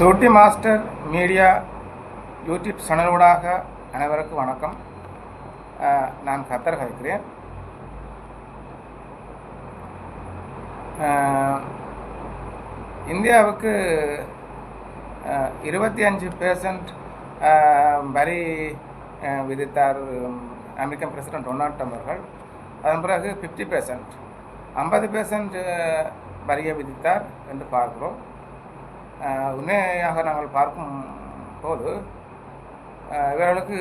சூட்டி master media YouTube சேனலூடாக அனைவருக்கும் வணக்கம். நான் கத்தர் கதைக்கிறேன் இந்தியாவுக்கு இருபத்தி அஞ்சு பேர்சன்ட் வரி விதித்தார் அமெரிக்கன் பிரசிடென்ட் டொனால்ட் ட்ரம்ப் அவர்கள். அதன் பிறகு ஃபிஃப்டி பெர்சன்ட் ஐம்பது பெர்சன்ட் வரியை விதித்தார் என்று பார்க்கிறோம். உண்மையாக நாங்கள் பார்க்கும் போது இவர்களுக்கு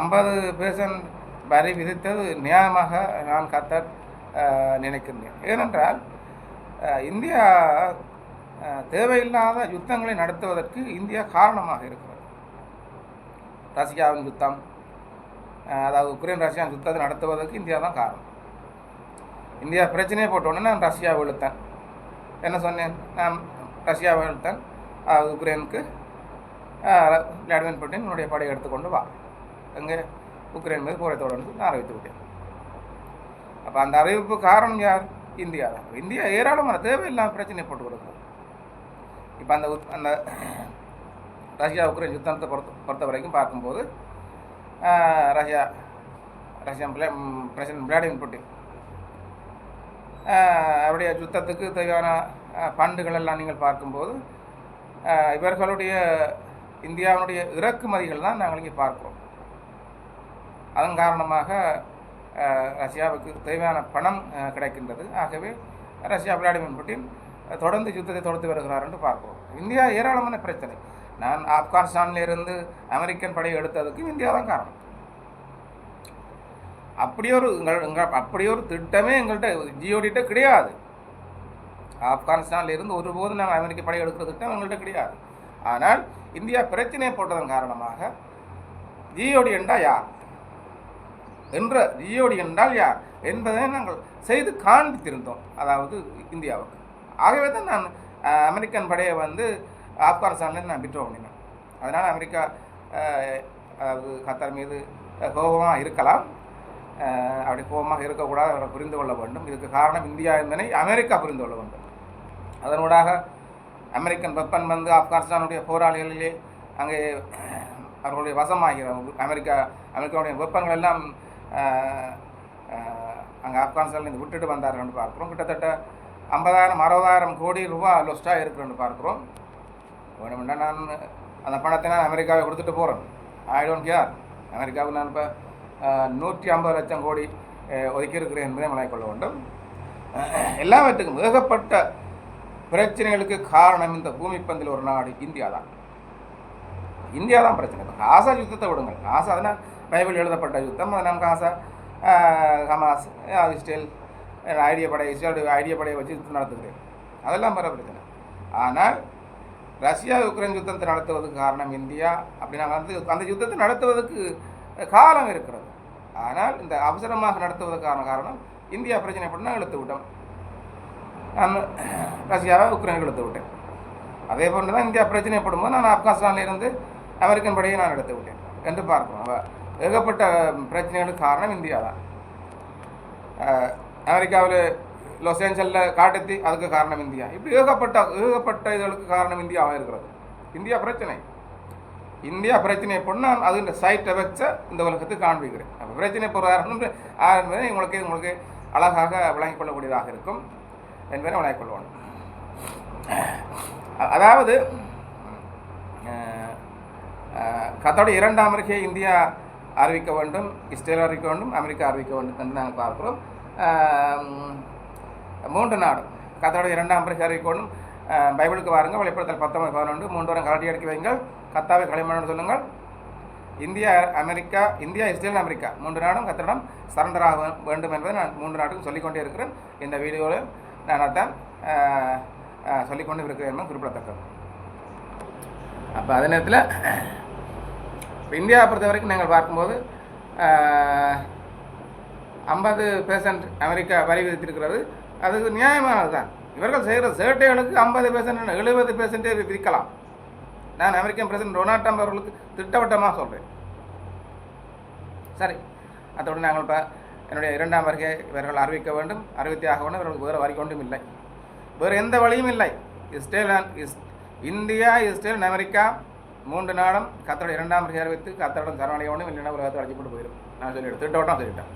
ஐம்பது பேர்சன்ட் வரி விதித்தது நியாயமாக நான் கத்தர் நினைக்கின்றேன். ஏனென்றால் இந்தியா தேவையில்லாத யுத்தங்களை நடத்துவதற்கு இந்தியா காரணமாக இருக்கிறது. ரஷ்யாவின் யுத்தம் அதாவது உக்ரைன் ரஷ்யா யுத்தத்தை நடத்துவதற்கு இந்தியா தான் காரணம். இந்தியா பிரச்சனையை போட்ட உடனே நான் ரஷ்யாவை இழுத்தேன். என்ன சொன்னேன்? நான் ரஷ்யாவை தான் உக்ரைனுக்கு அஹ், விளாடிமிர் புட்டின் என்னுடைய படையை எடுத்துக்கொண்டு வா. எங்கே உக்ரைன் மீது போரை தொடர்ந்து நான் அறிவித்து விட்டேன். அப்போ அந்த அறிவிப்பு காரணம் யார்? இந்தியா தான். இந்தியா ஏராளமான தேவையில்லாமல் பிரச்சனை போட்டு கொடுக்கும் இப்போ அந்த உத்- அந்த ரஷ்யா உக்ரைன் யுத்தத்தை பொறுத்த பொறுத்த வரைக்கும் பார்க்கும்போது Russia Russia president Vladimir Putin அவருடைய யுத்தத்துக்கு தேவையான பண்டுகளெல்லாம் நீங்கள் பார்க்கும்போது இவர்களுடைய இந்தியாவினுடைய இறக்குமதிகள் தான் நாங்கள் இங்கே பார்க்கிறோம். அதன் காரணமாக ரஷ்யாவுக்கு தேவையான பணம் கிடைக்கின்றது. ஆகவே ரஷ்யா விளாடிமிர் புட்டின் தொடர்ந்து யுத்தத்தை தொடர்ந்து வருகிறார் என்று பார்க்கிறோம். இந்தியா ஏராளமான பிரச்சனை. நான் ஆப்கானிஸ்தானில் இருந்து அமெரிக்கன் படையை எடுத்ததுக்கு இந்தியா தான் காரணம். அப்படியொரு எங்கள் எங்கள் அப்படியொரு திட்டமே எங்கள்கிட்ட ஜியோடிட்ட கிடையாது. ஆப்கானிஸ்தானில் இருந்து ஒருபோதும் நாங்கள் அமெரிக்க படை எடுக்கிற திட்டம் எங்கள்கிட்ட கிடையாது. ஆனால் இந்தியா பிரச்சனை போட்டதன் காரணமாக ஜியோடி என்றால் யார்? என்ற ஜியோடி என்றால் யார்? என்பதை நாங்கள் செய்து காண்பித்திருந்தோம் அதாவது இந்தியாவுக்கு. ஆகவே தான் நான் அமெரிக்கன் படையை வந்து ஆப்கானிஸ்தான்லேருந்து நான் விட்ரோ பண்ணினேன். அதனால் அமெரிக்கா அதாவது கத்தார் மீது கோபமாக இருக்கலாம். அப்படி கோபமாக இருக்கக்கூடாது அவரை புரிந்து கொள்ள வேண்டும். இதுக்கு காரணம் இந்தியா என்பதை அமெரிக்கா புரிந்து கொள்ள வேண்டும். அதனூடாக அமெரிக்கன் வெப்பன் வந்து ஆப்கானிஸ்தானுடைய போராளிகளிலே அங்கே அவர்களுடைய வசமாகிற அமெரிக்கா அமெரிக்காவுடைய வெப்பங்கள் எல்லாம் அங்கே ஆப்கானிஸ்தானில் விட்டுட்டு வந்தார்கள் பார்க்குறோம். கிட்டத்தட்ட ஐம்பதாயிரம் அறுபதாயிரம் கோடி ரூபா லொஸ்ட்டாக இருக்குன்னு பார்க்குறோம். வேணுமெண்டா நான் அந்த பணத்தை நான் அமெரிக்காவை கொடுத்துட்டு போகிறேன் ஐ டோன்ட் கேர் அமெரிக்காவுக்கு நான் இப்போ நூற்றி ஐம்பது லட்சம் கோடி ஒதுக்கியிருக்கிறேன் என்பதை மலை கொள்ள வேண்டும். எல்லாவற்றுக்கும் ஏகப்பட்ட பிரச்சனைகளுக்கு காரணம் இந்த பூமி பந்தில் ஒரு நாடு இந்தியா தான் இந்தியா தான் பிரச்சனை. இப்போ காசா யுத்தத்தை விடுங்கள். காசா அதனால் பைபிள் எழுதப்பட்ட யுத்தம். அதனால் காசா ஹமாஸ் ஆஹ், இஸ்ரேல் ஐடிய படை இஸ்ரேலுடைய ஐடிய படையை வச்சு யுத்தம் நடத்துகிறேன். அதெல்லாம் வர பிரச்சனை. ஆனால் ரஷ்யா உக்ரைன் யுத்தத்தை நடத்துவதற்கு காரணம் இந்தியா அப்படின்னா வந்து அந்த யுத்தத்தை நடத்துவதற்கு காலம் இருக்கிறது. ஆனால் இந்த அவசரமாக நடத்துவதற்கான காரணம் இந்தியா பிரச்சனை பண்ணால் இழுத்து விட்டோம். நான் ரஷ்யாவை உக்ரைனுக்கு எடுத்து விட்டேன் அதே போன்று தான் இந்தியா பிரச்சனைப்படும்போது நான் ஆப்கானிஸ்தானிலிருந்து அமெரிக்கன் படையை நான் எடுத்து விட்டேன் என்று பார்க்கிறோம் ஏகப்பட்ட பிரச்சனைகளுக்கு காரணம் இந்தியா தான் அமெரிக்காவில் லாஸ் ஏஞ்சலில் காட்டுத்தி அதுக்கு காரணம் இந்தியா இப்படி ஏகப்பட்ட ஏகப்பட்ட இதுகளுக்கு காரணம் இந்தியாவாக இருக்கிறது இந்தியா பிரச்சனை இந்தியா பிரச்சனை பொண்ணு நான் அது இந்த சைட்டை வச்ச இந்த உலகத்துக்கு காண்பிக்கிறேன் அப்போ பிரச்சனை பொருளாதாரம் ஆரம்பி உங்களுக்கு உங்களுக்கு அழகாக விளங்கிக் கொள்ளக்கூடியதாக இருக்கும் என்பதை விளங்கிக் அதாவது அஹ், இரண்டு கத்தோட இரண்டாம் அறிக்கையை இந்தியா அறிவிக்க வேண்டும் இஸ்ரேல் அறிவிக்க வேண்டும் அமெரிக்கா அறிவிக்க வேண்டும் என்று நாங்கள் பார்க்கிறோம். மூன்று நாடு கத்தோட இரண்டாம் அறிக்கை அறிவிக்க வேண்டும். பைபிளுக்கு வாருங்கள் வெளிப்படுத்தல் பத்தொன்பது பதினொன்று மூன்று வாரம் கலட்டி அடக்கி வைங்கள் கத்தாவை களிமண் சொல்லுங்கள். India America India Israel America மூன்று நாடும் கத்தரிடம் சரண்டர் ஆக வேண்டும் என்பதை நான் மூன்று நாட்டுக்கும் சொல்லிக்கொண்டே இருக்கிறேன். இந்த வீடியோவில் நான் அதான் சொல்லிக்கொண்டு இருக்கிறேன் என்பது குறிப்பிடத்தக்கது. அப்போ அதே நேரத்தில் இப்போ இந்தியாவை பொறுத்த வரைக்கும் நாங்கள் பார்க்கும்போது ஐம்பது பெர்சன்ட் அமெரிக்கா வரி விதித்திருக்கிறது. அது நியாயமானது தான் இவர்கள் செய்கிற சேட்டைகளுக்கு ஐம்பது பெர்சன்ட் எழுபது பெர்சன்டே விதிக்கலாம். நான் அமெரிக்கன் பிரசிடென்ட் டொனால்ட் ட்ரம்ப் அவர்களுக்கு திட்டவட்டமாக சொல்கிறேன் சரி அதோடு நாங்கள் இப்போ என்னுடைய இரண்டாம் வருகை இவர்கள் அறிவிக்க வேண்டும் அறிவித்தே ஆக வேண்டும். இவர்களுக்கு வேறு வரி ஒன்றும் இல்லை. வேறு எந்த வழியும் இல்லை. Israel is India Israel America மூன்று நாடும் கத்தரோட இரண்டாம் வருகை அறிவித்து கத்தரோட சரணடைய ஒன்றும் இல்லைன்னா உலகத்தை அழைச்சி போட்டு போயிடும். நான் சொல்லிவிட்டேன் திட்டவட்டம் சொல்லிட்டேன்.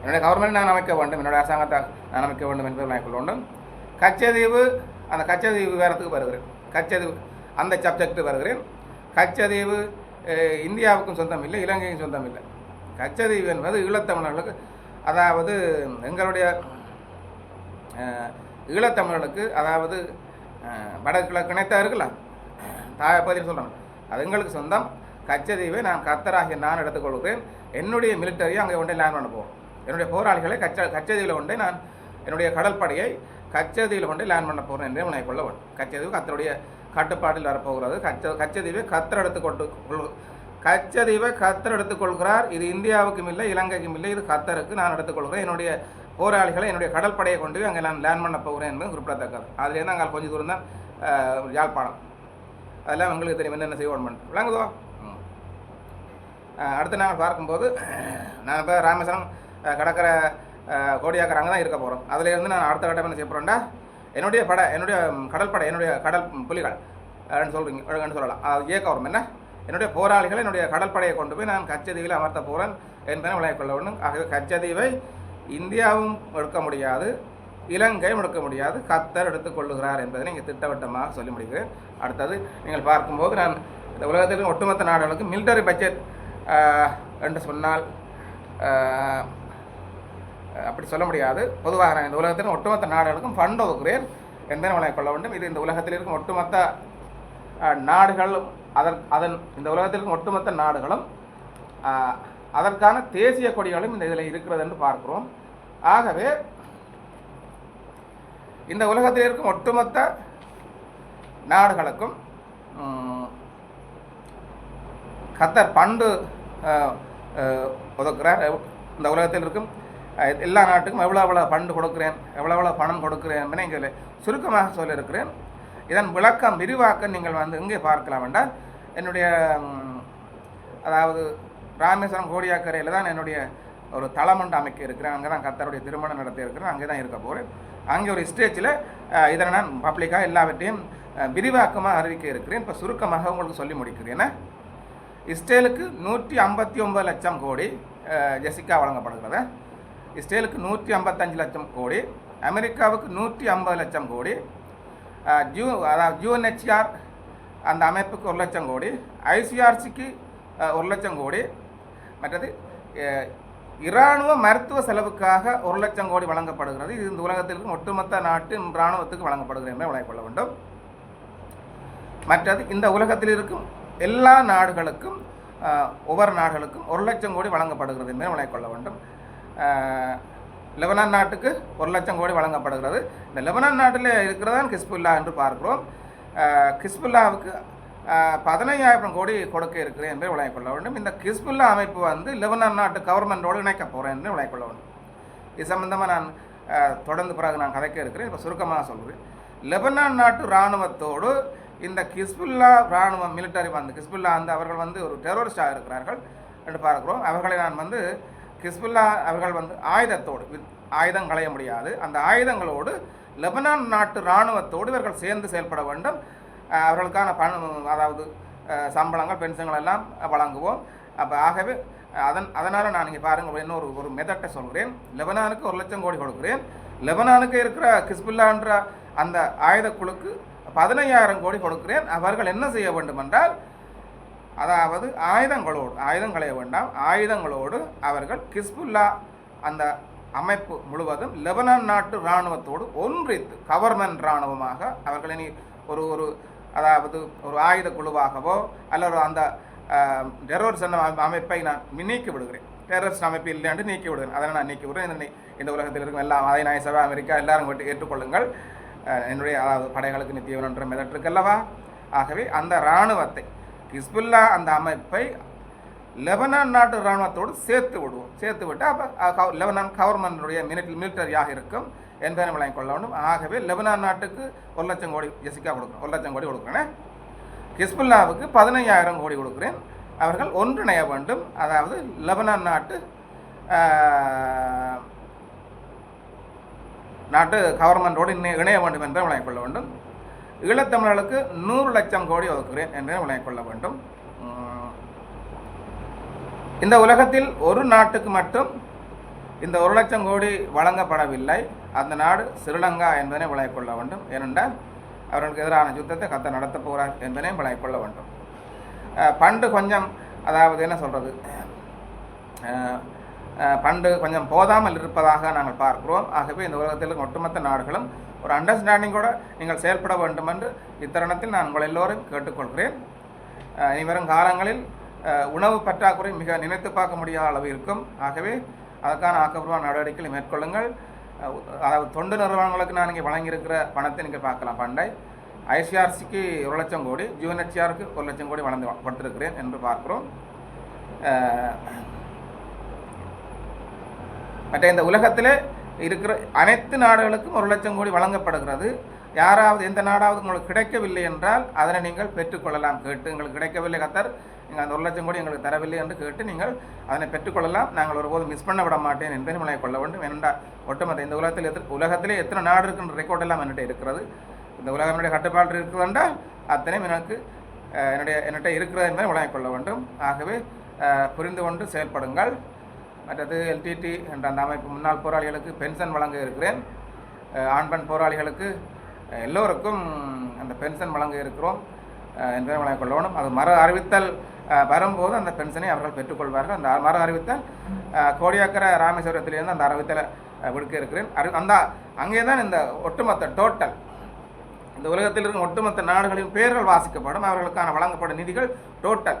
என்னுடைய கவர்மெண்ட் நான் அமைக்க வேண்டும். என்னுடைய அரசாங்கத்தை நான் அமைக்க வேண்டும் என்பதை நான் கொள்ள கச்சதீவு அந்த கச்சதீவு வேறத்துக்கு வருகிறேன். கச்சதீவு அந்த சப்ஜெக்ட் வருகிறேன். கச்சதீவு இந்தியாவுக்கும் சொந்தம் இல்லை இலங்கைக்கும் சொந்தம் இல்லை. கச்சதீவு என்பது ஈழத்தமிழர்களுக்கு அதாவது எங்களுடைய ஈழத்தமிழர்களுக்கு அதாவது வடகிழக்கு இணைத்தா இருக்கலாம். தாயப்பதின்னு சொல்கிறாங்க அது எங்களுக்கு சொந்தம். கச்சதீவை நான் கத்தராகிய நான் எடுத்துக்கொள்கிறேன். என்னுடைய மிலிட்டரியை அங்கே கொண்டே லேண்ட் பண்ண போகிறோம் என்னுடைய போராளிகளை கச்ச கச்சதீவில் கொண்டே நான் என்னுடைய கடற்படையை கச்சதீவில் கொண்டே லேண்ட் பண்ண போகிறேன் என்றே உணவை கொள்ள வேண்டும் கச்சதீவு கத்தருடைய கட்டுப்பாட்டில் வரப்போகிறது. கச்ச கச்சதீவை கத்தர் எடுத்து கொண்டு கச்சதீவை கத்தர் எடுத்துக்கொள்கிறார். இது இந்தியாவுக்கும் இல்லை இலங்கைக்கும் இல்லை. இது கத்தருக்கு நான் எடுத்துக்கொள்கிறேன். என்னுடைய போராளிகளை என்னுடைய கடற்படையை கொண்டு போய் அங்கே நான் லேண்ட் பண்ண போகிறேன் என்பது குறிப்பிடத்தக்கது. அதுலேருந்து அங்கே கொஞ்சம் தூரம் தான் யாழ்ப்பாணம். அதெல்லாம் எங்களுக்கு தெரியும். என்னென்ன செய்வோம் விளங்குதோ? அடுத்து நாங்கள் பார்க்கும்போது நான் இப்போ ராமேஸ்வரம் கடற்கரை அஹ், கோடியாக்கரை அங்கே தான் இருக்க போகிறோம் அதுலேருந்து நான் அடுத்த கட்டம் என்ன செய்ய போகிறேன்டா என்னுடைய படை என்னுடைய கடல் கடற்படை என்னுடைய கடல் புலிகள் அப்படின்னு சொல்கிறீங்க சொல்லலாம். அது இயக்க வரும் என்ன? என்னுடைய போராளிகளை என்னுடைய கடற்படையை கொண்டு போய் நான் கச்சதீவில் அமர்த்த போகிறேன் என்பதை விளையாட் கொள்ள வேண்டும். ஆகவே கச்சதீவை இந்தியாவும் எடுக்க முடியாது இலங்கையும் எடுக்க முடியாது கத்தர் எடுத்துக்கொள்ளுகிறார் என்பதை நீங்கள் திட்டவட்டமாக சொல்லி முடிக்கிறேன். அடுத்தது நீங்கள் பார்க்கும்போது நான் இந்த உலகத்தில் ஒட்டுமொத்த நாடுகளுக்கு மிலிட்டரி பட்ஜெட் என்று சொன்னால் அப்படி சொல்ல முடியாது. பொதுவாக நான் இந்த உலகத்தின் ஒட்டுமொத்த நாடுகளுக்கும் ஃபண்ட் ஒதுக்குறேன் என்பதை விளங்கிக் கொள்ள வேண்டும். இது இந்த உலகத்தில் இருக்கும் ஒட்டுமொத்த நாடுகளும் அதன் அதன் இந்த உலகத்திற்கு ஒட்டுமொத்த நாடுகளும் அதற்கான தேசிய கொடிகளும் இந்த இதில் இருக்கிறது என்று பார்க்கிறோம். ஆகவே இந்த உலகத்தில் இருக்கும் ஒட்டுமொத்த நாடுகளுக்கும் கத்தர் பண்டு அஹ், ஒதுக்குறார். இந்த உலகத்தில் இருக்கும் எல்லா நாட்டுக்கும் எவ்வளோ எவ்வளோ பண்டு கொடுக்குறேன் எவ்வளோ எவ்வளோ பணம் கொடுக்குறேன் என்பதை இங்கே சுருக்கமாக சொல்லியிருக்கிறேன். இதன் விளக்கம் விரிவாக்கம் நீங்கள் வந்து இங்கே பார்க்கலாம் என்றால் என்னுடைய அதாவது ராமேஸ்வரம் கோடியாக்கரையில் தான் என்னுடைய ஒரு தளமண்டு அமைக்க இருக்கிறேன். அங்கே தான் கத்தருடைய திருமணம் நடத்தி இருக்கிறேன். அங்கே தான் இருக்க போகிறேன் அங்கே ஒரு ஸ்டேஜில் இதனை நான் பப்ளிக்காக எல்லாவற்றையும் விரிவாக்கமாக அறிவிக்க இருக்கிறேன். இப்போ சுருக்கமாக உங்களுக்கு சொல்லி முடிக்கிறேன். இஸ்ரேலுக்கு நூற்றி ஐம்பத்தி ஒன்பது லட்சம் கோடி ஜெசிகா வழங்கப்படுகிறது. இஸ்ரேலுக்கு நூற்றி ஐம்பத்தஞ்சு லட்சம் கோடி அமெரிக்காவுக்கு நூற்றி ஐம்பது லட்சம் கோடி ஜூ அதாவது ஜூஎன்ஹெச்ஆர் அந்த அமைப்புக்கு ஒரு லட்சம் கோடி ஐசிஆர்சிக்கு ஒரு லட்சம் கோடி மற்றது இராணுவ மருத்துவ செலவுக்காக ஒரு லட்சம் கோடி வழங்கப்படுகிறது. இது இந்த உலகத்திற்கு ஒட்டுமொத்த நாட்டின் இராணுவத்துக்கு வழங்கப்படுகிறது என்பதை விளங்கிக் கொள்ள வேண்டும். மற்றது இந்த உலகத்தில் இருக்கும் எல்லா நாடுகளுக்கும் ஒவ்வொரு நாடுகளுக்கும் ஒரு லட்சம் கோடி வழங்கப்படுகிறது என்பதை விளங்கிக் கொள்ள வேண்டும். லெபனான் நாட்டுக்கு ஒரு லட்சம் கோடி வழங்கப்படுகிறது. இந்த லெபனான் நாட்டில் இருக்கிறதான் கிஸ்புல்லா என்று பார்க்கிறோம். கிஸ்புல்லாவுக்கு பதினைஞ்சாயிரம் பதினையாயிரம் கோடி கொடுக்க இருக்கிறேன் என்று விளங்கிக் கொள்ள வேண்டும். இந்த கிஸ்புல்லா அமைப்பு வந்து லெபனான் நாட்டு கவர்மெண்டோடு இணைக்க போகிறேன் என்று விளங்கிக் கொள்ள வேண்டும். இது சம்மந்தமாக நான் தொடர்ந்து பிறகு நான் கதைக்க இருக்கிறேன். இப்போ சுருக்கமாக சொல்கிறேன் லெபனான் நாட்டு இராணுவத்தோடு இந்த கிஸ்புல்லா இராணுவம் மிலிட்டரி வந்து கிஸ்புல்லா வந்து அவர்கள் வந்து ஒரு டெரரிஸ்டாக இருக்கிறார்கள் என்று பார்க்கிறோம். அவர்களை நான் வந்து ஹிஸ்புல்லா அவர்கள் வந்து ஆயுதத்தோடு வித் ஆயுதம் களைய முடியாது. அந்த ஆயுதங்களோடு லெபனான் நாட்டு இராணுவத்தோடு இவர்கள் சேர்ந்து செயல்பட வேண்டும். அவர்களுக்கான பணம் அதாவது சம்பளங்கள் பென்ஷன்கள் எல்லாம் வழங்குவோம். அப்போ ஆகவே அதன் அதனால் நான் இங்கே பாருங்கள் இன்னொரு ஒரு மெதட்டை சொல்கிறேன். லெபனானுக்கு ஒரு லட்சம் கோடி கொடுக்குறேன். லெபனானுக்கு இருக்கிற கிஸ்புல்லான்ற அந்த ஆயுத குழுக்கு பதினையாயிரம் கோடி கொடுக்கிறேன். அவர்கள் என்ன செய்ய வேண்டும் என்றால் அதாவது ஆயுதங்களோடு ஆயுதம் களைய வேண்டாம். ஆயுதங்களோடு அவர்கள் கிஸ்புல்லா அந்த அமைப்பு முழுவதும் லெபனான் நாட்டு இராணுவத்தோடு ஒன்றித்து கவர்மெண்ட் இராணுவமாக அவர்கள் இனி ஒரு ஒரு அதாவது ஒரு ஆயுத குழுவாகவோ அல்லது அந்த டெரரிசம் அமைப்பை நான் நீக்கி விடுகிறேன். டெரரிஸ்ட் அமைப்பு இல்லையாண்டு நீக்கி விடுகிறேன். அதை நான் நீக்கி விடுறேன் இந்த உலகத்தில் இருக்கும் எல்லாம் அதை நாய் சபை அமெரிக்கா எல்லாரும் விட்டு ஏற்றுக்கொள்ளுங்கள். என்னுடைய அதாவது படைகளுக்கு நித்தியவனன்ற மெதற்கு அல்லவா? ஆகவே அந்த இராணுவத்தை ஹிஸ்புல்லா அந்த அமைப்பை லெபனான் நாட்டு இராணுவத்தோடு சேர்த்து விடுவோம். சேர்த்து விட்டு அப்போ லெபனான் கவர்மெண்ட்டுடைய மினிட் மிலிட்டரியாக இருக்கும் என்பதை விளங்கிக் கொள்ள வேண்டும். ஆகவே லெபனான் நாட்டுக்கு ஒரு லட்சம் கோடி ஜெசிக்கா கொடுக்குறேன் ஒரு லட்சம் கோடி கொடுக்குறேன். ஹிஸ்புல்லாவுக்கு பதினையாயிரம் கோடி கொடுக்குறேன். அவர்கள் ஒன்றிணைய வேண்டும். அதாவது லெபனான் நாட்டு நாட்டு கவர்மெண்டோடு இணைய வேண்டும் என்று விளங்கிக் கொள்ள வேண்டும். ஈழத்தமிழர்களுக்கு நூறு லட்சம் கோடி ஒதுக்குகிறேன் என்று விளங்கிக் கொள்ள வேண்டும். இந்த உலகத்தில் ஒரு நாட்டுக்கு மட்டும் இந்த ஒரு லட்சம் கோடி வழங்கப்படவில்லை. அந்த நாடு ஸ்ரீலங்கா என்பதனை விளங்கிக் கொள்ள வேண்டும். ஏனென்றால் அவர்களுக்கு எதிரான யுத்தத்தை கத்த நடத்தப் போகிறார் என்பதனையும் விளங்கிக் கொள்ள வேண்டும். பண்டு கொஞ்சம் அதாவது என்ன சொல்கிறது பண்டு கொஞ்சம் போதாமல் இருப்பதாக நாங்கள் பார்க்கிறோம். ஆகவே இந்த உலகத்தில் ஒட்டுமொத்த நாடுகளும் ஒரு அண்டர்ஸ்டாண்டிங்கோட நீங்கள் செயல்பட வேண்டும் என்று இத்தருணத்தில் நான் உங்கள் எல்லோரும் கேட்டுக்கொள்கிறேன். இனிவரும் காலங்களில் உணவு பற்றாக்குறை மிக நினைத்து பார்க்க முடியாத அளவு இருக்கும். ஆகவே அதற்கான ஆக்கப்பூர்வ நடவடிக்கைகளை மேற்கொள்ளுங்கள். அதாவது தொண்டு நிறுவனங்களுக்கு நான் இங்கே வழங்கியிருக்கிற பணத்தை நீங்கள் பார்க்கலாம். பண்டை ஐசிஆர்சிக்கு ஒரு லட்சம் கோடி ஜூஎன்ஹெச்ஆருக்கு ஒரு லட்சம் கோடி வளர்ந்து கொடுத்துருக்கிறேன் என்று பார்க்கிறோம். மற்ற இந்த உலகத்திலே இருக்கிற அனைத்து நாடுகளுக்கும் ஒரு லட்சம் கோடி வழங்கப்படுகிறது. யாராவது எந்த நாடாவது உங்களுக்கு கிடைக்கவில்லை என்றால் அதனை நீங்கள் பெற்றுக்கொள்ளலாம். கேட்டு எங்களுக்கு கிடைக்கவில்லை கத்தர். நீங்கள் அந்த ஒரு லட்சம் கோடி எங்களுக்கு தரவில்லை என்று கேட்டு நீங்கள் அதனை பெற்றுக்கொள்ளலாம். நாங்கள் ஒருபோதும் மிஸ் பண்ண விட மாட்டேன். என்பதை விளங்கிக் கொள்ள வேண்டும். ஏனென்றால் ஒட்டுமொத்த இந்த உலகத்தில் எத்தனை உலகத்திலே எத்தனை நாடு இருக்கின்ற ரெக்கார்ட் எல்லாம் என்கிட்ட இருக்கிறது. இந்த உலகம் என்னுடைய கட்டுப்பாடு இருக்கிறது என்றால் அத்தனையும் எனக்கு என்னுடைய என்னிட்ட இருக்கிறது என்பதை விளங்கிக் கொள்ள வேண்டும். ஆகவே புரிந்து கொண்டு செயல்படுங்கள். மற்றது எல்டிடி என்ற அந்த அமைப்பு முன்னாள் போராளிகளுக்கு பென்ஷன் வழங்க இருக்கிறேன். ஆண் பெண் போராளிகளுக்கு எல்லோருக்கும் அந்த பென்ஷன் வழங்க இருக்கிறோம். என்பதை வழங்கிக் கொள்ளணும். அது மறு அறிவித்தல் வரும்போது அந்த பென்ஷனை அவர்கள் பெற்றுக்கொள்வார்கள் அந்த மறு அறிவித்தல் அஹ் கோடியாக்கர ராமேஸ்வரத்திலிருந்து அந்த அறிவித்தலை விடுக்க இருக்கிறேன். அறி அந்த அங்கே தான் இந்த ஒட்டுமொத்த டோட்டல் இந்த உலகத்தில் இருக்கும் ஒட்டுமொத்த நாடுகளின் பெயர்கள் வாசிக்கப்படும். அவர்களுக்கான வழங்கப்படும் நிதிகள் டோட்டல்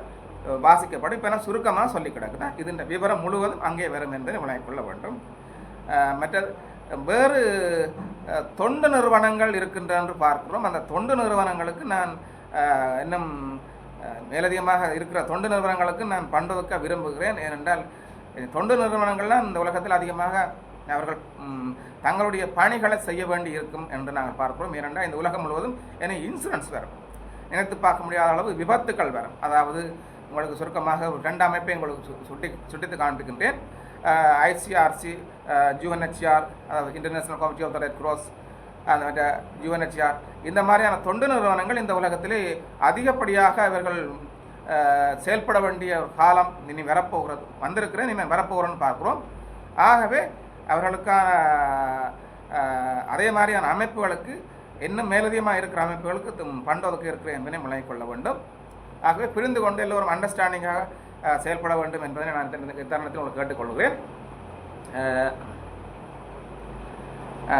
வாசிக்கப்படும். இப்போ நான் சுருக்கமாக சொல்லி கிடக்குதா? இதன் விவரம் முழுவதும் அங்கே வரும் என்பதை விளங்கிக் கொள்ள வேண்டும். மற்ற வேறு தொண்டு நிறுவனங்கள் இருக்கின்றன என்று பார்க்கிறோம். அந்த தொண்டு நிறுவனங்களுக்கு நான் இன்னும் மேலதிகமாக இருக்கிற தொண்டு நிறுவனங்களுக்கு நான் பண்டொதுக்க விரும்புகிறேன். ஏனென்றால் தொண்டு நிறுவனங்கள்லாம் இந்த உலகத்தில் அதிகமாக அவர்கள் தங்களுடைய பணிகளை செய்ய வேண்டி இருக்கும் என்று நாங்கள் பார்க்கிறோம். ஏனென்றால் இந்த உலகம் முழுவதும் என இன்சூரன்ஸ் வரும். நினைத்து பார்க்க முடியாத அளவு விபத்துக்கள் வரும். அதாவது உங்களுக்கு சுருக்கமாக ஒரு ரெண்டு அமைப்பை உங்களுக்கு சு- சுட்டி சுட்டித்து காண்பிக்கின்றேன். ஐசிஆர்சி ஜூஎன்ஹெச்ஆர் அதாவது international committee of the red cross அந்த மற்ற யூஎன்ஹெச்ஆர் இந்த மாதிரியான தொண்டு நிறுவனங்கள் இந்த உலகத்திலே அதிகப்படியாக இவர்கள் செயல்பட வேண்டிய ஒரு காலம் இனி வரப்போகிறது வந்திருக்கிறேன் இனிமேல் வரப்போகிறோன்னு பார்க்குறோம். ஆகவே அவர்களுக்கான அதே மாதிரியான அமைப்புகளுக்கு இன்னும் மேலதிகமாக இருக்கிற அமைப்புகளுக்கு தும் இருக்கிற என்பதை விளங்கிக் கொள்ள வேண்டும். ஆகவே புரிந்து கொண்டு எல்லோரும் அண்டர்ஸ்டாண்டிங்காக செயல்பட வேண்டும் என்பதை நான் இந்த தருணத்தில் உங்களுக்கு கேட்டுக்கொள்கிறேன்.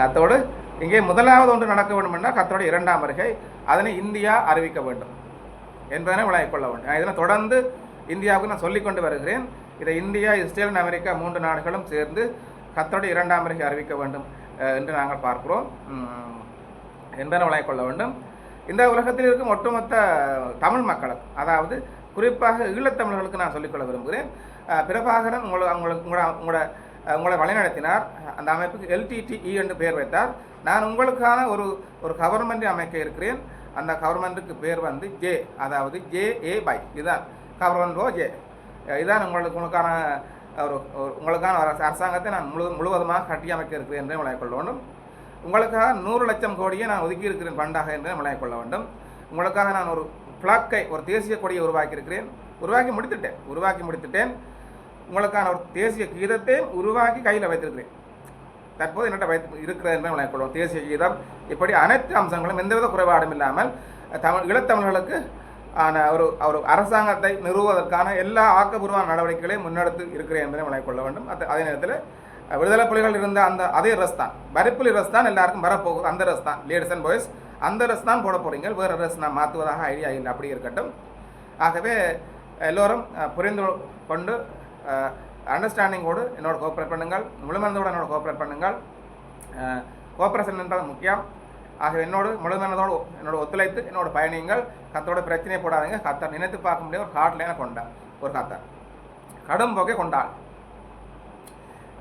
அத்தோடு இங்கே முதலாவது ஒன்று நடக்க வேண்டும் என்றால் கத்தோட இரண்டாம் வருகை அதனை இந்தியா அறிவிக்க வேண்டும் என்பதனை விளங்கிக் கொள்ள வேண்டும். இதனை தொடர்ந்து இந்தியாவுக்கு நான் சொல்லிக்கொண்டு வருகிறேன். இதை இந்தியா இஸ்ரேல் அமெரிக்கா மூன்று நாடுகளும் சேர்ந்து கத்தோட இரண்டாம் வருகை அறிவிக்க வேண்டும் என்று நாங்கள் பார்க்கிறோம். என்பதனை விளங்கிக் கொள்ள வேண்டும். இந்த உலகத்தில் இருக்கும் ஒட்டுமொத்த தமிழ் மக்களுக்கும் அதாவது குறிப்பாக ஈழத்தமிழர்களுக்கு நான் சொல்லிக்கொள்ள விரும்புகிறேன். பிரபாகரன் உங்களை உங்களுக்கு உங்களோட உங்களோட உங்களை வழிநடத்தினார். அந்த அமைப்புக்கு எல்டிடிஇ என்று பெயர் வைத்தார். நான் உங்களுக்கான ஒரு ஒரு கவர்மெண்ட் அமைக்க இருக்கிறேன். அந்த கவர்மெண்ட்டுக்கு பேர் வந்து ஜே அதாவது ஜே ஏ பை இதுதான். கவர்மெண்ட் ஓ ஜே இதுதான் உங்களுக்கு உங்களுக்கான ஒரு ஒரு- உங்களுக்கான அரசாங்கத்தை நான் முழு முழுவதுமாக கட்டி அமைக்க இருக்கிறேன் என்று விளங்கிக் வேண்டும். உங்களுக்காக நூறு லட்சம் கோடியை நான் ஒதுக்கி இருக்கிறேன் பண்டாக என்று விளங்கிக் கொள்ள வேண்டும். உங்களுக்காக நான் ஒரு பிளாக்கை ஒரு தேசிய கொடியை உருவாக்கியிருக்கிறேன். உருவாக்கி முடித்துட்டேன். உருவாக்கி முடித்துட்டேன். உங்களுக்கான ஒரு தேசிய கீதத்தை உருவாக்கி கையில் வைத்திருக்கிறேன். தற்போது என்னட்ட வைத்து இருக்கிறது என்று விளங்கிக் கொள்வோம். தேசிய கீதம். இப்படி அனைத்து அம்சங்களும் எந்தவித குறைபாடும் இல்லாமல் தமிழ் ஈழத்தமிழர்களுக்கு ஆன ஒரு ஒரு அரசாங்கத்தை நிறுவுவதற்கான எல்லா ஆக்கப்பூர்வமான நடவடிக்கைகளையும் முன்னெடுத்து இருக்கிறேன் என்பதை விளங்கிக் கொள்ள வேண்டும். அது அதே நேரத்தில் விடுதலை புலிகள் இருந்த அந்த அதே ரஸ் தான். வரிப்புலி ரஸ் தான் எல்லாருக்கும் வரப்போகுது. அந்த ரஸ் தான். லேடிஸ் அண்ட் பாய்ஸ் அந்த ரஸ் தான் போட போகிறீங்க வேறு ரஸ் நான் மாற்றுவதாக ஐடியா இல்லை. அப்படி இருக்கட்டும். ஆகவே எல்லோரும் புரிந்து கொண்டு அண்டர்ஸ்டாண்டிங்கோடு என்னோட கோஆப்ரேட் பண்ணுங்கள். முழுமனதோடு என்னோட கோஆப்ரேட் பண்ணுங்கள். கோஆப்ரேஷன் என்பது முக்கியம். ஆகவே என்னோடு முழுமனதோடு என்னோட ஒத்துழைத்து என்னோட பயணியுங்கள். கத்தோட பிரச்சனையை போடாதீங்க. கத்தர் நினைத்து பார்க்க முடியாத ஒரு ஹார்ட்லைனை கொண்டான் ஒரு கத்தர். கடும் போக்கை கொண்டாள்.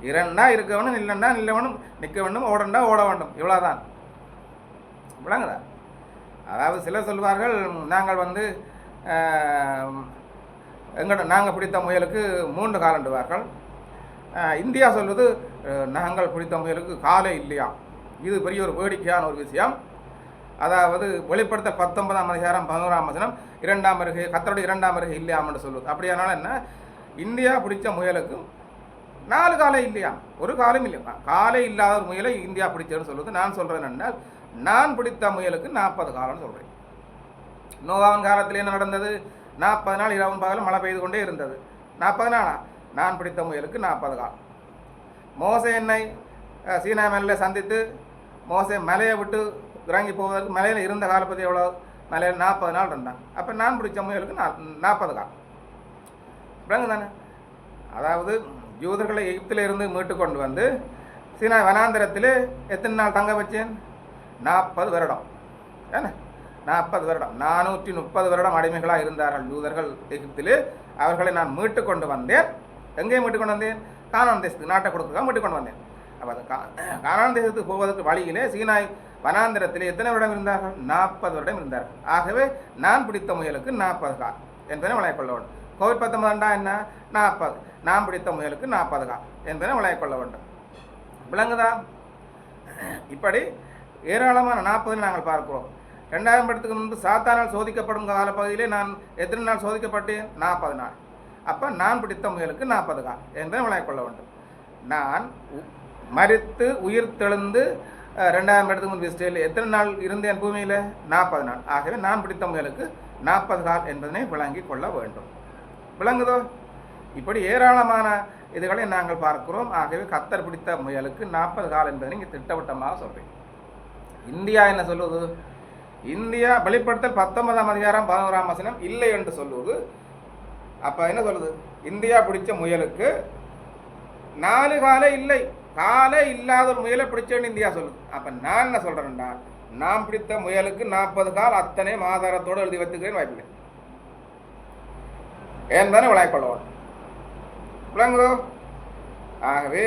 இரண்டா இருக்கவனும் இல்லைண்டா இல்லவனும் நிற்க வேண்டும் ஓடண்டா ஓட வேண்டும். இவ்வளோதான் விளங்குதா? அதாவது சிலர் சொல்வார்கள் நாங்கள் வந்து எங்கட நாங்கள் பிடித்த முயலுக்கு மூன்று காலண்டுவார்கள் இந்தியா சொல்வது நாங்கள் பிடித்த முயலுக்கு காலே இல்லையா? இது பெரிய ஒரு வேடிக்கையான ஒரு விஷயம். அதாவது வெளிப்படுத்த பத்தொன்பதாம் அதிகாரம் பதினோராம் வசனம் இரண்டாம் வருகை கத்தரோட இரண்டாம் வருகை இல்லையாம்னு சொல்வது. அப்படியானாலும் என்ன? இந்தியா பிடிச்ச முயலுக்கும் நாலு காலை இல்லையா? ஒரு காலம் இல்லையா? காலை இல்லாத ஒரு முயலை இந்தியா பிடிச்சதுன்னு சொல்லுது நான் சொல்கிறேன் என்றால் நான் பிடித்த முயலுக்கு நாற்பது காலம்னு சொல்கிறேன் நோவாவின் காலத்தில் என்ன நடந்தது? நாற்பது நாள் இரவும் பகலும் மழை பெய்து கொண்டே இருந்தது. நாற்பது நாளா? நான் பிடித்த முயலுக்கு நாற்பது காலம் மோசை என்னை சீனா மலையில் சந்தித்து மோசை மலையை விட்டு இறங்கி போவதற்கு மலையில் இருந்த காலப்பதி எவ்வளோ மலையில் நாற்பது நாள் இருந்தான். அப்போ நான் பிடிச்ச முயலுக்கு நாற்பது காலம் விளங்கு தானே அதாவது யூதர்களை எகிப்தில் இருந்து மீட்டு கொண்டு வந்து சீனா வனாந்திரத்தில் எத்தனை நாள் தங்க வச்சேன்? நாற்பது வருடம். என்ன நாற்பது வருடம். நானூற்றி முப்பது வருடம் அடிமைகளாக இருந்தார்கள் யூதர்கள் எகிப்தில். அவர்களை நான் மீட்டு கொண்டு வந்தேன். எங்கே மீட்டு கொண்டு வந்தேன்? கானான் தேசத்துக்கு நாட்டை கொடுக்க மீட்டு கொண்டு வந்தேன். அப்போ அது கா கானான் தேசத்துக்கு போவதற்கு வழியிலே சீனாய் வனாந்திரத்தில் எத்தனை வருடம் இருந்தார்கள்? நாற்பது வருடம் இருந்தார்கள். ஆகவே நான் பிடித்த முயலுக்கு நாற்பது கால். என்பதை வளையக்கொள்ள வேண்டும் கோவிட் பத்தொன்பதுண்டா என்ன? நாற்பது. நான் பிடித்த முயலுக்கு நாற்பது கால் என்பதை விளையாட் கொள்ள வேண்டும். விளங்குதா? இப்படி ஏராளமான நாற்பது நாங்கள் பார்க்கிறோம். ரெண்டாயிரம் படத்துக்கு முன்பு சாத்தானால் சோதிக்கப்படும் காலப்பகுதியிலே நான் எத்தனை நாள் சோதிக்கப்பட்டேன்? நாற்பது நாள். அப்போ நான் பிடித்த முயலுக்கு நாற்பது கால் என்பதை விளையாட் கொள்ள வேண்டும். நான் மறித்து உயிர் தெழுந்து ரெண்டாயிரம் இடத்துக்கு முன்பு ஸ்டேயில் எத்தனை நாள் இருந்தேன் பூமியில்? நாற்பது நாள். ஆகவே நான் பிடித்த முயலுக்கு நாற்பது கால் என்பதனை விளங்கிக் கொள்ள வேண்டும். விளங்குதோ? இப்படி ஏராளமான இதுகளை நாங்கள் பார்க்கிறோம். ஆகவே கத்தர் பிடித்த முயலுக்கு நாற்பது கால் என்பதை இங்கே திட்டவட்டமாக சொல்கிறேன் இந்தியா என்ன சொல்லுவது? இந்தியா வெளிப்படுத்தல் பத்தொன்பதாம் அதிகாரம் பதினோராம் வசனம் இல்லை என்று சொல்லுவது. அப்போ என்ன சொல்லுது? இந்தியா பிடிச்ச முயலுக்கு நாலு காலே இல்லை. காலே இல்லாத ஒரு முயலை பிடிச்சேன்னு இந்தியா சொல்லுது. அப்போ நான் என்ன சொல்கிறேன்னா நான் பிடித்த முயலுக்கு நாற்பது கால் அத்தனை ஆதாரத்தோடு எழுதி வைத்துக்கிறேன் வாய்ப்பில்லை. என்பதை விளையாடலாம் விளங்குதோ? ஆகவே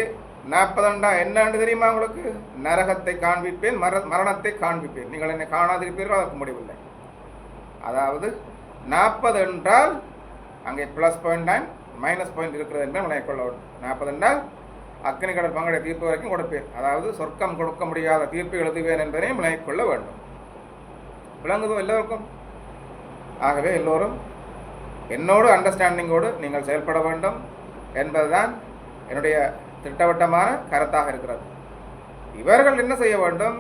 நாற்பதண்டா என்னன்னு தெரியுமா உங்களுக்கு? நரகத்தை காண்பிப்பேன் மர மரணத்தை காண்பிப்பேன். நீங்கள் என்னை காணாதிருப்பீர்கள் அதற்கு முடிவில்லை. அதாவது நாற்பது என்றால் அங்கே plus point nine minus point இருக்கிறது என்று விளையாட் கொள்ள வேண்டும் நாற்பது என்றால் அக்னி கடல் பங்கடை தீர்ப்பு வரைக்கும் கொடுப்பேன். அதாவது சொர்க்கம் கொடுக்க முடியாத தீர்ப்பு எழுதுவேன் என்பதையும் விளையாட் கொள்ள வேண்டும். விளங்குதோ எல்லோருக்கும்? ஆகவே எல்லோரும் என்னோடு அண்டர்ஸ்டாண்டிங்கோடு நீங்கள் செயல்பட வேண்டும் என்பதுதான் என்னுடைய திட்டவட்டமான கருத்தாக இருக்கிறது. இவர்கள் என்ன செய்ய வேண்டும்?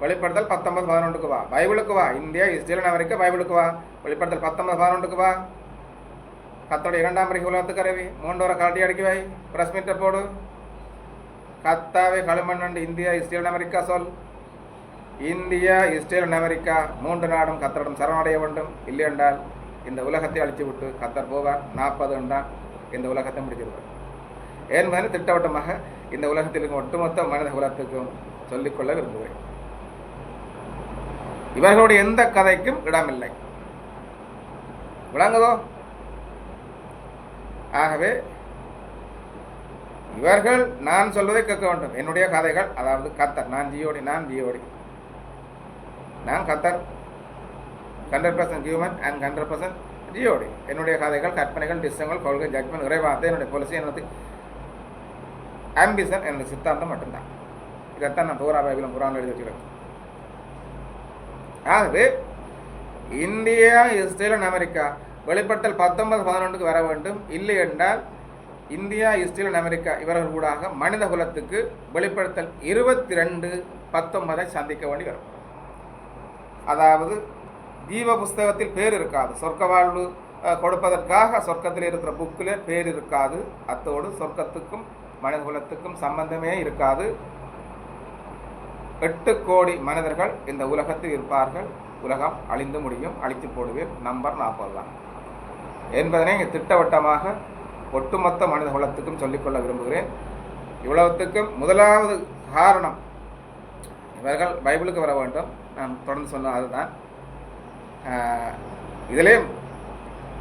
வெளிப்படுத்தல் பத்தொன்பது பதினொன்றுக்கு வா. பைபிளுக்கு வா. இந்தியா இஸ்ரேல் அமெரிக்கா பைபிளுக்கு வா. வெளிப்படுத்தல் பத்தொன்பது பதினொன்றுக்கு வா. கத்தோட இரண்டாம் முறை உலகத்துக்கு அறிவி மூன்றோரை கரடி அடிக்கி வை. பிரஸ் மீட்டை போடு. கத்தாவே களிமண் இந்தியா இஸ்ரேல் அமெரிக்கா சொல். இந்தியா இஸ்ரேல் அமெரிக்கா மூன்று நாடும் கத்தரிடம் சரணடைய வேண்டும். இல்லையென்றால் இந்த உலகத்தை அழித்து விட்டு கத்தர் போவார். நாற்பது என்றால் இந்த உலகத்தை முடிச்சிருவார் ஏன் திட்டவட்டமாக இந்த உலகத்தில் ஒட்டுமொத்த மனித குலத்துக்கும் சொல்லிக்கொள்ள விரும்புகிறேன். இவர்களுடைய எந்த கதைக்கும் இடமில்லை. விளங்குதோ? ஆகவே இவர்கள் நான் சொல்வதை கேட்க வேண்டும். என்னுடைய கதைகள் அதாவது கத்தர் நான் ஜியோடி நான் ஜியோடி. நான் கத்தர் hundred percent human and hundred percent ஜியோடி என்னுடைய கதைகள் கற்பனைகள் டிசங்கள் கொள்கை ஜட்மெண்ட் இறைவார்த்தை என்னுடைய பொலிசி என்னது ஆம்பிஷன் என்னுடைய சித்தாந்தம் மட்டும்தான். இதைத்தான் நான் தூரா பைபிளும் எழுதி வச்சுக்கிறேன் ஆகவே இந்தியா இஸ்ரேல் அண்ட் அமெரிக்கா வெளிப்படுத்தல் பத்தொன்பது பதினொன்றுக்கு வர வேண்டும். இல்லை என்றால் இந்தியா இஸ்ரேல் அமெரிக்கா இவர்கள் கூடாக மனித குலத்துக்கு வெளிப்படுத்தல் இருபத்தி ரெண்டு பத்தொன்பதை சந்திக்க வேண்டி வரும். அதாவது தீப புஸ்தகத்தில் பேர் இருக்காது சொர்க்க வாழ்வு கொடுப்பதற்காக சொர்க்கத்தில் இருக்கிற புக்கில் பேர் இருக்காது அத்தோடு சொர்க்கத்துக்கும் மனித குலத்துக்கும் சம்பந்தமே இருக்காது. எட்டு கோடி மனிதர்கள் இந்த உலகத்தில் இருப்பார்கள். உலகம் அழிந்து முடியும். அழித்து போடுவேன். நம்பர் நாற்பது தான். என்பதனை இங்கே திட்டவட்டமாக ஒட்டுமொத்த மனித குலத்துக்கும் சொல்லிக்கொள்ள விரும்புகிறேன். இவ்வளவுத்துக்கும் முதலாவது காரணம் இவர்கள் பைபிளுக்கு வர வேண்டும். நான் தொடர்ந்து சொன்ன அதுதான். இதிலே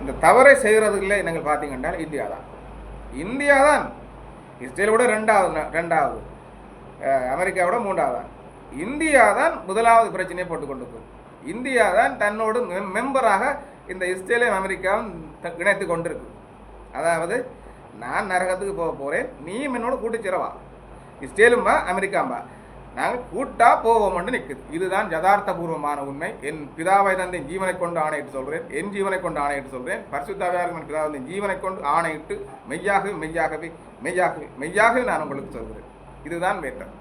இந்த தவறை செய்கிறதுல நீங்கள் பார்த்தீங்கன்னா இந்தியா தான். இந்தியா தான். இஸ்ரேல் விட ரெண்டாவது ரெண்டாவது. அமெரிக்காவோட மூன்றாவது. தான் இந்தியா தான் முதலாவது பிரச்சனையை போட்டு கொண்டு இந்தியா தான் தன்னோடு மெ- மெம்பராக இந்த இஸ்ரேலையும் அமெரிக்காவும் இணைத்து கொண்டிருக்கு. அதாவது நான் நரகத்துக்கு போக போகிறேன் நீயும் என்னோட கூட்டிச்சிரவா இஸ்ரேலும் வா அமெரிக்காம்பா வா நாங்கள் கூட்டா போவோம்னு நிற்குது. இதுதான் யதார்த்தபூர்வமான உண்மை. என் பிதாவை தந்தை ஜீவனை கொண்டு ஆணையிட்டு சொல்கிறேன் என் ஜீவனை கொண்டு ஆணையிட்டு சொல்கிறேன் பரிசுத்தாவியாரும் பிதாவை தந்தை ஜீவனை கொண்டு ஆணையிட்டு மெய்யாகவே மெய்யாகவே மெய்யாகவே மெய்யாகவே நான் உங்களுக்கு சொல்கிறேன். இதுதான் வேட்டம்.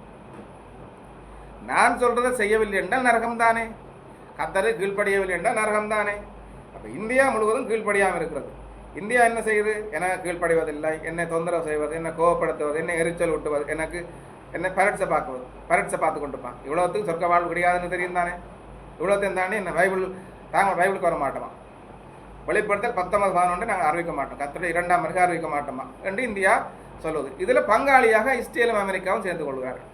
நான் சொல்றதை செய்யவில்லை என்றால் நரகம் தானே கத்தரு கீழ்ப்படியவில்லை என்றால் நரகம் தானே அப்போ இந்தியா முழுவதும் கீழ்ப்படியாமல் இருக்கிறது. இந்தியா என்ன செய்யுது? எனக்கு கீழ்ப்படிவதில்லை. என்னை தொந்தரவு செய்வது என்னை கோவப்படுத்துவது என்னை எரிச்சல் ஊட்டுவது எனக்கு என்னை பரட்சை பார்க்குவது பரட்சை பார்த்து கொண்டுப்பான் இவ்வளோத்துக்கு சொர்க்க வாழ்வு கிடையாதுன்னு தெரியும் தானே? இவ்வளோத்தையும் தானே என்ன பைபிள் தாங்கள் பைபிளுக்கு வர மாட்டோமா? வெளிப்படுத்தல் பத்தொன்பது பதினொன்று நாங்கள் அறிவிக்க மாட்டோம். கத்தருடைய இரண்டாம் மருக அறிவிக்க மாட்டோமா? என்று இந்தியா சொல்லுவது இதில் பங்காளியாக இஸ்ரேலும் அமெரிக்காவும் சேர்ந்து கொள்கிறார்கள்.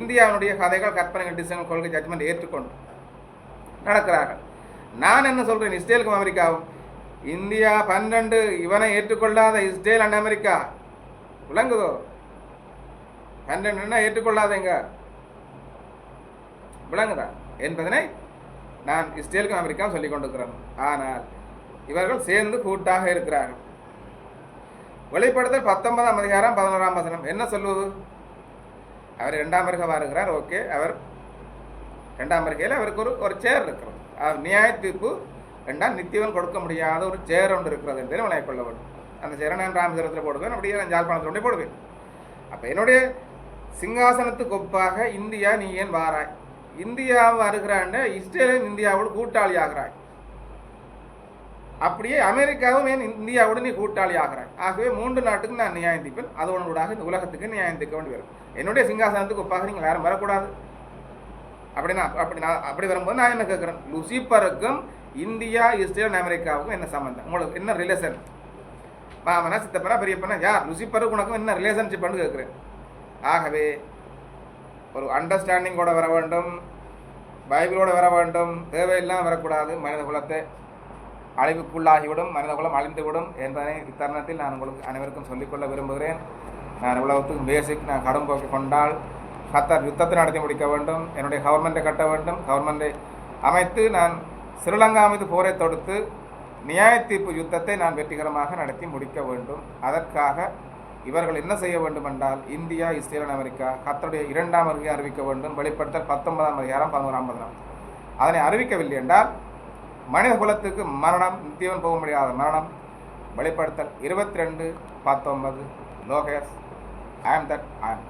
இந்தியாவினுடைய கதைகள் கற்பனைகள் டிசைன் கொள்கை ஜட்மெண்ட் ஏற்றுக்கொண்டு நடக்கிறார்கள். நான் என்ன சொல்கிறேன் இஸ்ரேலுக்கும் அமெரிக்காவும். இந்தியா பன்னெண்டு இவனை ஏற்றுக்கொள்ளாத இஸ்ரேல் அண்ட் அமெரிக்கா. விளங்குதோ? பன்னெண்டுன்னா ஏற்றுக்கொள்ளாதேங்க. விளங்குதா? என்பதனை நான் இஸ்ரேலுக்கும் அமெரிக்காவும் சொல்லிக் கொண்டிருக்கிறேன். ஆனால் இவர்கள் சேர்ந்து கூட்டாக இருக்கிறார்கள். வெளிப்படுத்தல் பத்தொன்பதாம் அதிகாரம் பதினோராம் வசனம். என்ன சொல்வது? அவர் இரண்டாம் வருகை வருகிறார். ஓகே. அவர் ரெண்டாம் வருகையில் அவருக்கு ஒரு ஒரு சேர் இருக்கிறது. அவர் நியாய தீர்ப்பு ரெண்டாம் நித்தியவன் கொடுக்க முடியாத ஒரு சேர் ஒன்று இருக்கிறது என்பதை விளையாட கொள்ள வேண்டும். அந்த சேரை நான் ராமேஸ்வரத்தில் போடுவேன். அப்படியே நான் ஜாழ்ப்பாணத்தில் போடுவேன். அப்போ என்னுடைய சிங்காசனத்துக்கு ஒப்பாக இந்தியா நீ ஏன் வாராய்? இந்தியா வருகிறான்னு இஸ்ரேலும் இந்தியாவோடு கூட்டாளி ஆகிறாய் அப்படியே அமெரிக்காவும் ஏன் இந்தியாவோடு நீ கூட்டாளி ஆகிறாய் ஆகவே மூன்று நாட்டுக்கு நான் நியாயம் அது அதோடு இந்த உலகத்துக்கு நியாயம் தீர்க்க வேண்டி வரும். என்னுடைய சிங்காசனத்துக்கு ஒப்பாக நீங்கள் யாரும் வரக்கூடாது. அப்படி நான் அப்படி நான் அப்படி வரும்போது நான் என்ன கேட்குறேன்? லூசிபருக்கும் இந்தியா இஸ்ரேல் அமெரிக்காவுக்கும் என்ன சம்மந்தம் உங்களுக்கு என்ன ரிலேஷன் மாமனா சித்தப்பனா பெரியப்பனா? யார்? லுசிப்பருக்கு உனக்கும் என்ன ரிலேஷன்ஷிப்னு கேட்குறேன். ஆகவே ஒரு அண்டர்ஸ்டாண்டிங் கூட வர வேண்டும் பைபிளோடு வர வேண்டும் தேவையெல்லாம் வரக்கூடாது மனித குலத்தை அழிவுக்குள்ளாகிவிடும் மனித குலம் அழிந்துவிடும் என்பதை இத்தருணத்தில் நான் உங்களுக்கு அனைவருக்கும் சொல்லிக்கொள்ள விரும்புகிறேன். நான் இவ்வளவுத்துக்கும் பேசிக் நான் கடன் போக்கி கொண்டால் கத்தர் யுத்தத்தை நடத்தி முடிக்க வேண்டும் என்னுடைய கவர்மெண்ட்டை கட்ட வேண்டும் கவர்மெண்ட்டை அமைத்து நான் ஸ்ரீலங்கா மீது போரை தொடுத்து நியாய தீர்ப்பு யுத்தத்தை நான் வெற்றிகரமாக நடத்தி முடிக்க வேண்டும். அதற்காக இவர்கள் என்ன செய்ய வேண்டும் என்றால் இந்தியா இஸ்ரேல் அமெரிக்கா கத்தருடைய இரண்டாம் வருகை அறிவிக்க வேண்டும் வெளிப்படுத்தல் பத்தொன்பதாம் அதிகாரம் பதினோராம் பதினாம் அதனை அறிவிக்கவில்லை என்றால் மனித குலத்துக்கு மரணம் நித்தியவன் போக முடியாத மரணம். வெளிப்படுத்தல் இருபத்தி ரெண்டு பத்தொன்பது லோகேஷ் ஐ ஆம் தட் ஐ ஆம்